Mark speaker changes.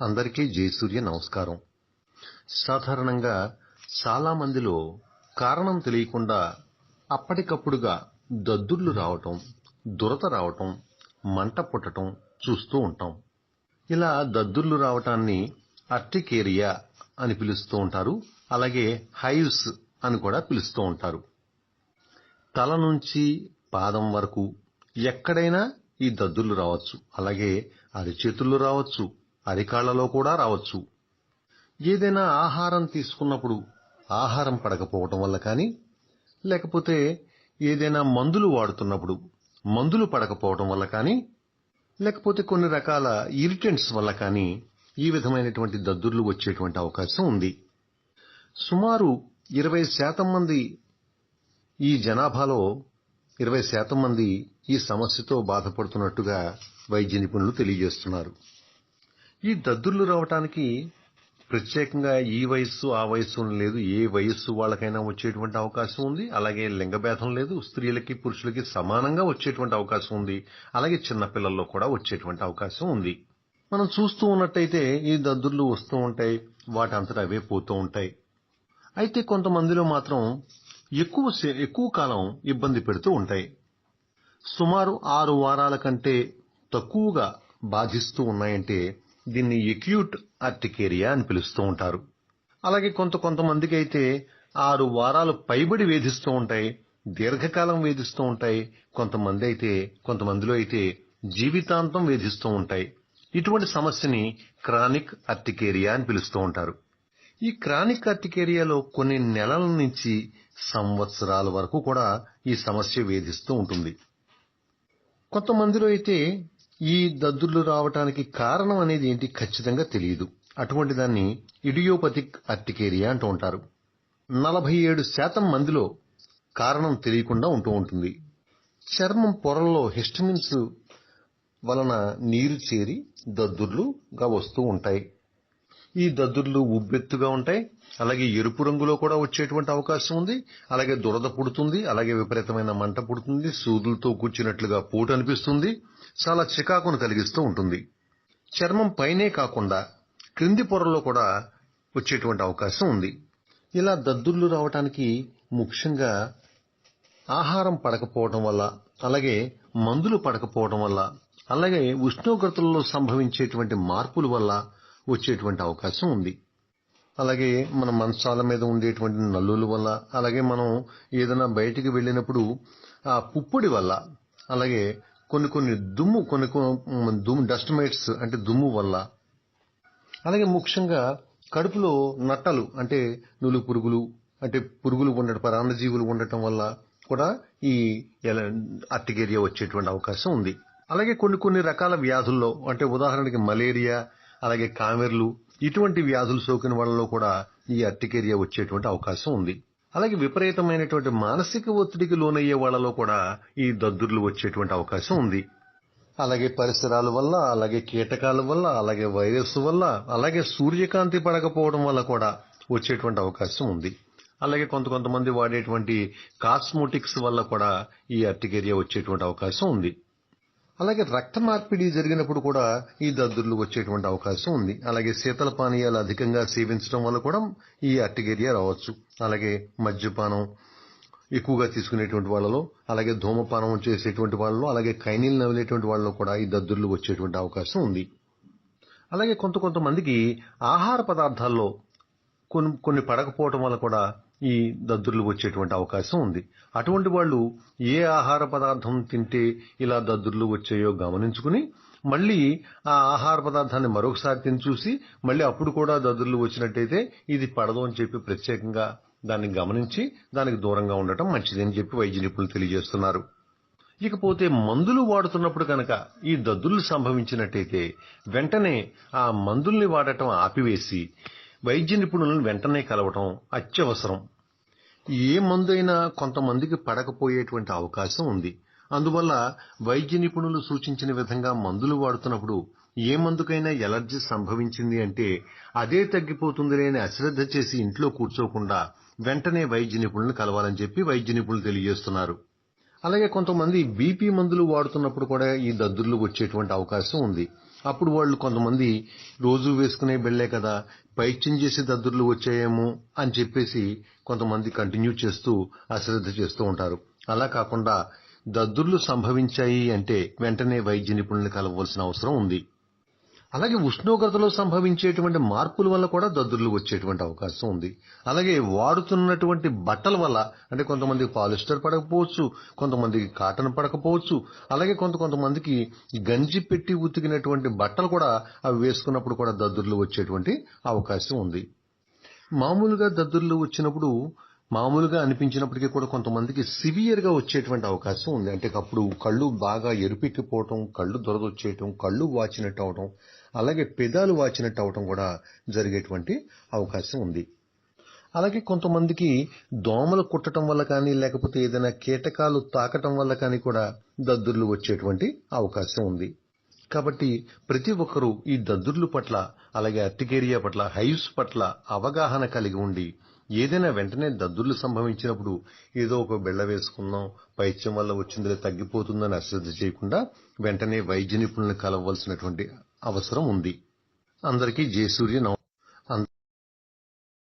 Speaker 1: అందరికీ జయసూర్య నమస్కారం. సాధారణంగా చాలా మందిలో కారణం తెలియకుండా అప్పటికప్పుడుగా దద్దుర్లు రావటం దురద రావటం మంట పుట్టటం చూస్తూ ఉంటాం. ఇలా దద్దుర్లు రావటాన్ని అర్టికేరియా అని పిలుస్తూ ఉంటారు అలాగే హైవ్స్ అని కూడా పిలుస్తూ ఉంటారు. తల నుంచి పాదం వరకు ఎక్కడైనా ఈ దద్దుర్లు రావచ్చు అలాగే అరిచేతుల్లో రావచ్చు అరికాళ్ళలో కూడా రావచ్చు. ఏదైనా ఆహారం తీసుకున్నప్పుడు ఆహారం పడకపోవటం వల్ల కానీ లేకపోతే ఏదైనా మందులు వాడుతున్నప్పుడు మందులు పడకపోవటం వల్ల కానీ లేకపోతే కొన్ని రకాల ఇరిటెంట్స్ వల్ల కానీ ఈ విధమైనటువంటి దద్దుర్లు వచ్చేటువంటి అవకాశం ఉంది. సుమారు ఇరవై శాతం మంది ఈ జనాభాలో ఇరవై శాతం మంది ఈ సమస్యతో బాధపడుతున్నట్టుగా వైద్య నిపుణులు తెలియజేస్తున్నారు. ఈ దద్దుర్లు రావటానికి ప్రత్యేకంగా ఈ వయస్సు ఆ వయస్సు లేదు. ఏ వయస్సు వాళ్ళకైనా వచ్చేటువంటి అవకాశం ఉంది. అలాగే లింగభేదం లేదు. స్త్రీలకి పురుషులకి సమానంగా వచ్చేటువంటి అవకాశం ఉంది. అలాగే చిన్నపిల్లల్లో కూడా వచ్చేటువంటి అవకాశం ఉంది. మనం చూస్తూ ఉన్నట్టయితే ఈ దద్దుర్లు వస్తూ ఉంటాయి. వాటి అంతటా అవే పోతూ ఉంటాయి. అయితే కొంతమందిలో మాత్రం ఎక్కువ సే- ఎక్కువ కాలం ఇబ్బంది పెడుతూ ఉంటాయి. సుమారు ఆరు వారాల కంటే తక్కువగా బాధిస్తూ ఉన్నాయంటే దీన్ని ఎక్యూట్ ఆర్టికేరియా అని పిలుస్తూ ఉంటారు. అలాగే కొంత కొంతమందికి అయితే ఆరు వారాలు పైబడి వేధిస్తూ ఉంటాయి దీర్ఘకాలం వేధిస్తూ ఉంటాయి. కొంతమంది అయితే కొంతమందిలో అయితే జీవితాంతం వేధిస్తూ ఉంటాయి. ఇటువంటి సమస్యని క్రానిక్ అర్టికేరియా అని పిలుస్తూ ఉంటారు. ఈ క్రానిక్ అర్టికేరియాలో కొన్ని నెలల నుంచి సంవత్సరాల వరకు కూడా ఈ సమస్య వేధిస్తూ ఉంటుంది. కొంతమందిలో అయితే ఈ దద్దుర్లు రావటానికి కారణం అనేది ఏంటి ఖచ్చితంగా తెలియదు. అటువంటి దాన్ని ఇడియోపతిక్ అర్టికేరియా అంటూ ఉంటారు. నలభై ఏడు శాతం మందిలో కారణం తెలియకుండా ఉంటూ ఉంటుంది. చర్మం పొరల్లో హిస్టమిన్స్ వలన నీరు చేరి దద్దుర్లుగా వస్తూ ఉంటాయి. ఈ దద్దుర్లు ఉబ్బెత్తుగా ఉంటాయి. అలాగే ఎరుపు రంగులో కూడా వచ్చేటువంటి అవకాశం ఉంది. అలాగే దురద పుడుతుంది. అలాగే విపరీతమైన మంట పుడుతుంది. సూదులతో కూర్చున్నట్లుగా పూట అనిపిస్తుంది. చాలా చికాకును కలిగిస్తూ ఉంటుంది. చర్మం పైనే కాకుండా క్రింది పొరలో కూడా వచ్చేటువంటి అవకాశం ఉంది. ఇలా దద్దుర్లు రావటానికి ముఖ్యంగా ఆహారం పడకపోవడం వల్ల అలాగే మందులు పడకపోవడం వల్ల అలాగే ఉష్ణోగ్రతల్లో సంభవించేటువంటి మార్పుల వల్ల వచ్చేటువంటి అవకాశం ఉంది. అలాగే మన మంచాల మీద ఉండేటువంటి నల్లుల వల్ల అలాగే మనం ఏదైనా బయటికి వెళ్ళినప్పుడు ఆ పుప్పొడి వల్ల అలాగే కొన్ని కొన్ని దుమ్ము కొన్ని దుమ్ము డస్ట్ మైట్స్ అంటే దుమ్ము వల్ల అలాగే ముఖ్యంగా కడుపులో నట్టలు అంటే నులు పురుగులు అంటే పురుగులు ఉండటం పరాన్నజీవులు ఉండటం వల్ల కూడా ఈ ఎల- అర్టికేరియా వచ్చేటువంటి అవకాశం ఉంది. అలాగే కొన్ని కొన్ని రకాల వ్యాధుల్లో అంటే ఉదాహరణకి మలేరియా అలాగే కామెర్లు ఇటువంటి వ్యాధులు సోకిన వాళ్ళలో కూడా ఈ అర్టికేరియా వచ్చేటువంటి అవకాశం ఉంది. అలాగే విపరీతమైనటువంటి మానసిక ఒత్తిడికి లోనయ్యే వాళ్ళలో కూడా ఈ దద్దుర్లు వచ్చేటువంటి అవకాశం ఉంది. అలాగే పరిసరాల వల్ల అలాగే కీటకాల వల్ల అలాగే వైరస్ వల్ల అలాగే సూర్యకాంతి పడకపోవడం వల్ల కూడా వచ్చేటువంటి అవకాశం ఉంది. అలాగే కొంత కొంతమంది వాడేటువంటి కాస్మోటిక్స్ వల్ల కూడా ఈ అర్టికేరియా వచ్చేటువంటి అవకాశం ఉంది. అలాగే రక్త మార్పిడి జరిగినప్పుడు కూడా ఈ దద్దుర్లు వచ్చేటువంటి అవకాశం ఉంది. అలాగే శీతల పానీయాలు అధికంగా సేవించడం వల్ల కూడా ఈ అర్టిగేరియా రావచ్చు. అలాగే మద్యపానం ఎక్కువగా తీసుకునేటువంటి వాళ్ళలో అలాగే ధూమపానం చేసేటువంటి వాళ్ళలో అలాగే కైనీలు నవ్వులేటువంటి వాళ్ళలో కూడా ఈ దద్దుర్లు వచ్చేటువంటి అవకాశం ఉంది. అలాగే కొంత కొంతమందికి ఆహార పదార్థాల్లో కొన్ని కొన్ని పడకపోవటం వల్ల కూడా ఈ దద్దుర్లు వచ్చేటువంటి అవకాశం ఉంది. అటువంటి వాళ్ళు ఏ ఆహార పదార్థం తింటే ఇలా దద్దుర్లు వచ్చాయో గమనించుకుని మళ్ళీ ఆ ఆహార పదార్థాన్ని మరొకసారి తిని చూసి మళ్ళీ అప్పుడు కూడా దద్దుర్లు వచ్చినట్టయితే ఇది పడదు అని చెప్పి ప్రత్యేకంగా దాన్ని గమనించి దానికి దూరంగా ఉండటం మంచిదని చెప్పి వైద్య నిపుణులు తెలియజేస్తున్నారు. ఇకపోతే మందులు వాడుతున్నప్పుడు కనుక ఈ దద్దుర్లు సంభవించినట్టయితే వెంటనే ఆ మందుల్ని వాడటం ఆపివేసి వైద్య నిపుణులను వెంటనే కలవటం అత్యవసరం. ఏ మందైనా కొంతమందికి పడకపోయేటువంటి అవకాశం ఉంది. అందువల్ల వైద్య నిపుణులు సూచించిన విధంగా మందులు వాడుతున్నప్పుడు ఏ మందుకైనా ఎలర్జీ సంభవించింది అంటే అదే తగ్గిపోతుంది లేని అశ్రద్ధ చేసి ఇంట్లో కూర్చోకుండా వెంటనే వైద్య నిపుణులను కలవాలని చెప్పి వైద్య నిపుణులు తెలియజేస్తున్నారు. అలాగే కొంతమంది బీపీ మందులు వాడుతున్నప్పుడు కూడా ఈ దద్దుర్లు వచ్చేటువంటి అవకాశం ఉంది. అప్పుడు వాళ్ళు కొంతమంది రోజు వేసుకునే బెళ్ళే కదా పైత్యం చేసే దద్దుర్లు వచ్చాయేమో అని చెప్పేసి కొంతమంది కంటిన్యూ చేస్తూ అశ్రద్ధ చేస్తూ ఉంటారు. అలా కాకుండా దద్దుర్లు సంభవించాయి అంటే వెంటనే వైద్య నిపుణుల్ని కలవలసిన అవసరం ఉంది. అలాగే ఉష్ణోగ్రతలో సంభవించేటువంటి మార్పుల వల్ల కూడా దద్దుర్లు వచ్చేటువంటి అవకాశం ఉంది. అలాగే వాడుతున్నటువంటి బట్టల వల్ల అంటే కొంతమంది పాలిస్టర్ పడకపోవచ్చు కొంతమందికి కాటన్ పడకపోవచ్చు అలాగే కొంత కొంతమందికి గంజి పెట్టి ఉతికినటువంటి బట్టలు కూడా అవి వేసుకున్నప్పుడు కూడా దద్దుర్లు వచ్చేటువంటి అవకాశం ఉంది. మామూలుగా దద్దుర్లు వచ్చినప్పుడు మామూలుగా అనిపించినప్పటికీ కూడా కొంతమందికి సివియర్గా వచ్చేటువంటి అవకాశం ఉంది. అంటే అప్పుడు కళ్ళు బాగా ఎరుపెక్కిపోవటం కళ్ళు దొరదొచ్చేయటం కళ్ళు వాచినట్టు అవటం అలాగే పెదాలు వాచినట్టు అవటం కూడా జరిగేటువంటి అవకాశం ఉంది. అలాగే కొంతమందికి దోమలు కుట్టడం వల్ల కానీ లేకపోతే ఏదైనా కీటకాలు తాకటం వల్ల కానీ కూడా దద్దుర్లు వచ్చేటువంటి అవకాశం ఉంది. కాబట్టి ప్రతి ఒక్కరూ ఈ దద్దుర్లు పట్ల అలాగే అర్టికేరియా పట్ల హైవ్స్ పట్ల అవగాహన కలిగి ఉండి ఏదైనా వెంటనే దద్దుర్లు సంభవించినప్పుడు ఏదో ఒక బిళ్ళ వేసుకుందాం పైత్యం వల్ల వచ్చిందిలే తగ్గిపోతుందని అశ్రద్ధ చేయకుండా వెంటనే వైద్య నిపుణులను కలవలసినటువంటి అవసరం ఉంది. అందరికీ జయసూర్య నమ